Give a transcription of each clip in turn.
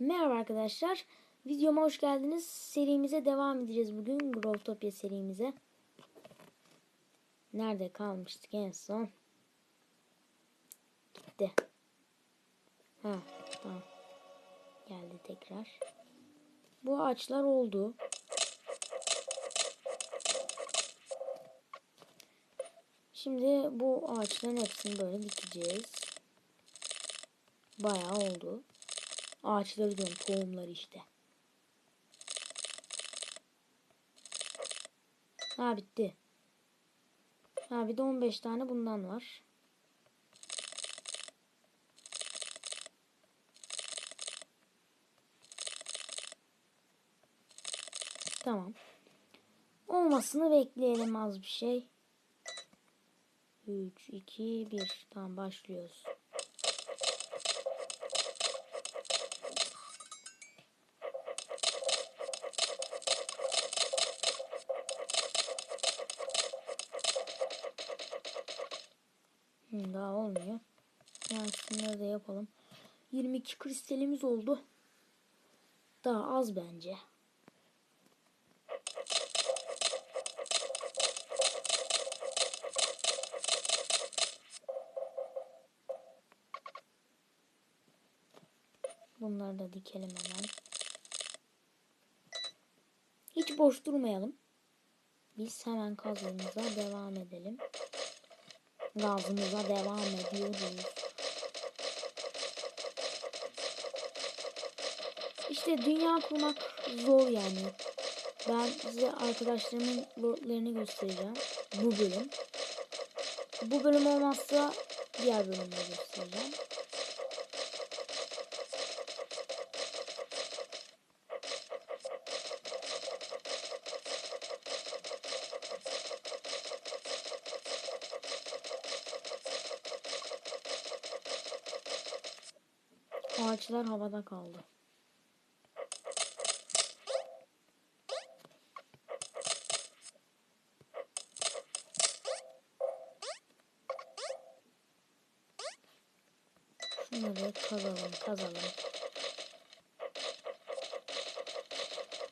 Merhaba arkadaşlar. Videoma hoş geldiniz. Serimize devam edeceğiz bugün. Growtopia serimize. Nerede kalmıştık en son? Gitti. Ha, tamam. Geldi tekrar. Bu ağaçlar oldu. Şimdi bu ağaçların hepsini böyle dikeceğiz. Bayağı oldu. Ağaçları diyorum tohumları işte. Ha bitti. Ha bir de 15 tane bundan var. Tamam. Olmasını bekleyelim az bir şey. 3, 2, 1. Tamam başlıyoruz. Daha olmuyor. Yani şunları da yapalım. 22 kristalimiz oldu. Daha az bence. Bunları da dikelim hemen. Hiç boş durmayalım. Biz hemen kazımıza devam edelim. Gazımıza devam ediyoruz. İşte dünya kurmak zor yani. Ben size arkadaşlarımın lordlarını göstereceğim. Bu bölüm. Bu bölüm olmazsa diğer bölümde göstereceğim. Ağaçlar havada kaldı. Şunları kazalım kazalım.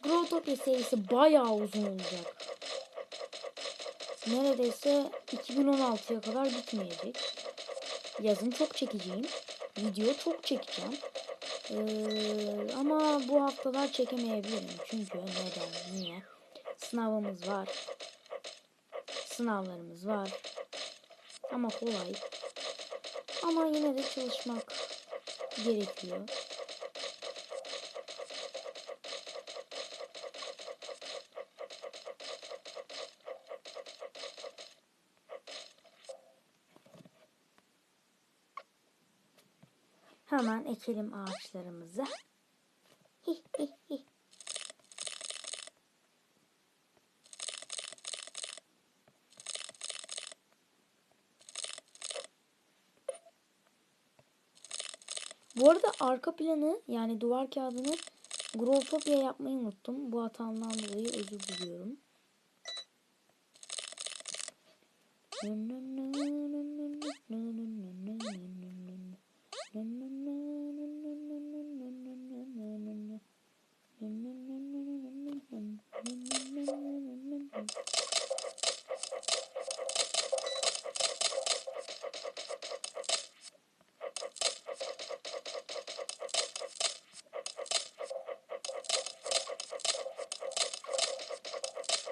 Growtopia serisi bayağı uzun olacak. Neredeyse 2016'ya kadar bitmeyecek. Yazın çok çekeceğim. Video çok çekeceğim. Ee, ama bu haftalar çekemeyebilirim. Çünkü neden? Niye? Sınavımız var. Sınavlarımız var. Ama kolay. Ama yine de çalışmak gerekiyor. Hemen ekelim ağaçlarımızı. Hi. Bu arada arka planı yani duvar kağıdını Growtopia yapmayı unuttum. Bu hatamdan dolayı özür diliyorum.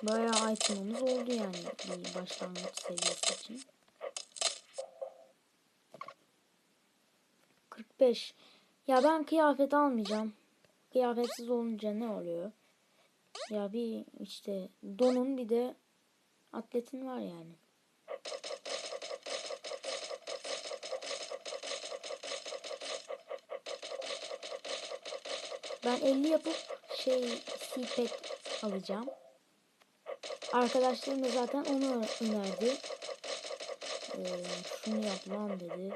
Bayağı item'ımız oldu yani bir başlangıç seviyesi için. 45. Ya ben kıyafet almayacağım. Kıyafetsiz olunca ne oluyor? Ya bir işte donun bir de atletin var yani. Ben 50 yapıp şey CPEC alacağım. Arkadaşlarım da zaten onu önerdi. Ee, şunu yap lan dedi.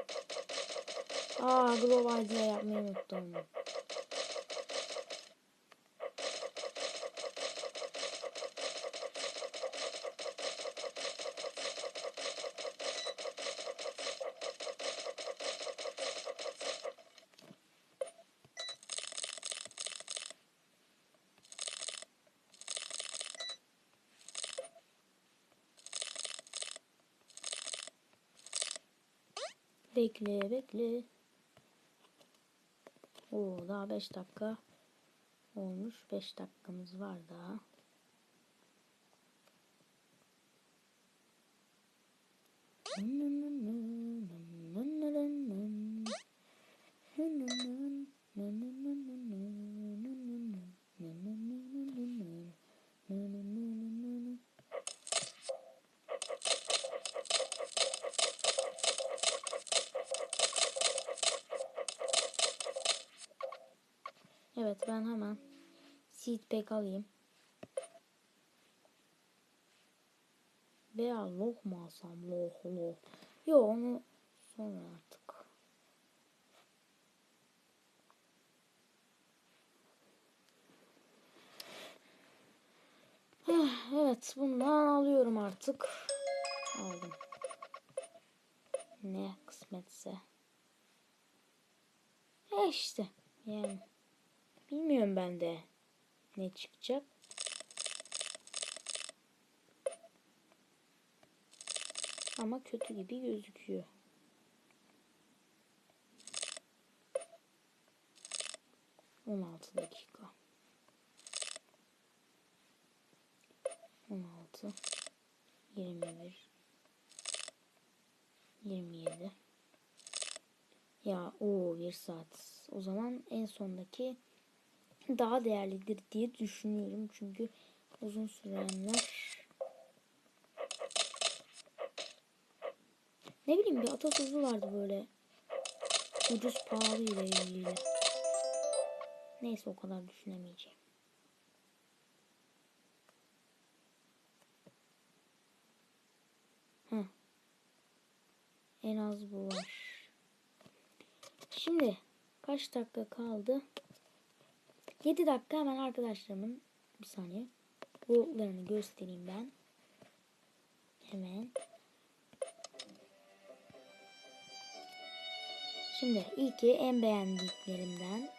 Aa Global ile yapmayı unuttum. Bekle bekle. Oo daha 5 dakika olmuş. 5 dakikamız var daha. Evet ben hemen seed pack alayım. Veya loh mu alsam? Loh loh. Yo onu sonra artık. Heh, Evet bundan alıyorum artık. Aldım. Ne kısmetse. E işte yani. Bilmiyorum ben de ne çıkacak. Ama kötü gibi gözüküyor. On altı dakika. On altı. Yirmi bir. Yirmi yedi. Ya o bir saat. O zaman en sondaki daha değerlidir diye düşünüyorum. Çünkü uzun sürenler ne bileyim bir atasözü vardı böyle ucuz pahalı ile ilgili. Neyse o kadar düşünemeyeceğim. Heh. En az bu var. Şimdi kaç dakika kaldı? 7 dakika hemen arkadaşlarımın bir saniye bulutlarını göstereyim ben. Hemen. Şimdi ilki en beğendiklerimden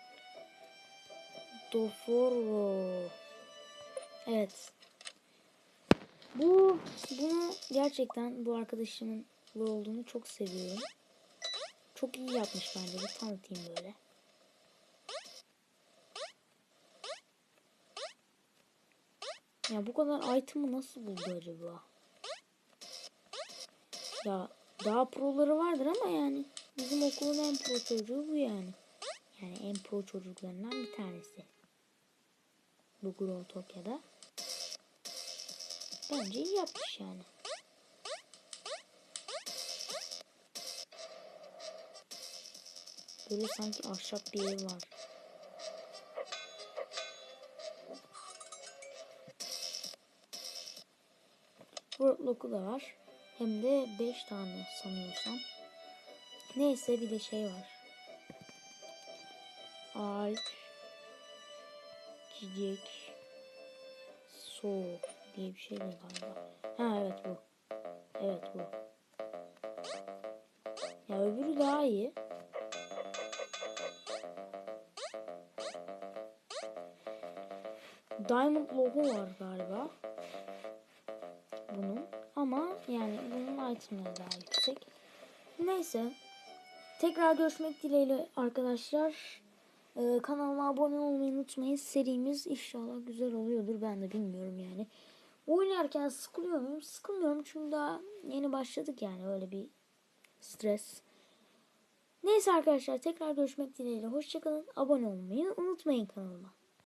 Doforo. Evet. Bu bunu gerçekten bu arkadaşımın olduğunu çok seviyorum. Çok iyi yapmış bence. Bir tanıtayım böyle. Ya bu kadar item'ı nasıl buldu acaba? Ya daha proları vardır ama yani bizim okulun en pro çocuğu bu yani. Yani en pro çocuklarından bir tanesi. Bu Growtopia'da. Bence iyi yapmış yani. Böyle sanki ahşap bir ev var. Wordlock'u da var. Hem de 5 tane sanıyorsam. Neyse bir de şey var. Alp. Çiçek. Soğuk diye bir şey de galiba. Ha evet bu. Evet bu. Ya öbürü daha iyi. Diamond logo var galiba. Ama yani bunun itemleri daha yüksek. Neyse. Tekrar görüşmek dileğiyle arkadaşlar. Ee, kanalıma abone olmayı unutmayın. Serimiz inşallah güzel oluyordur. Ben de bilmiyorum yani. Oynarken sıkılıyor muyum? Sıkılmıyorum çünkü daha yeni başladık yani öyle bir stres. Neyse arkadaşlar tekrar görüşmek dileğiyle. Hoşçakalın. Abone olmayı unutmayın kanalıma.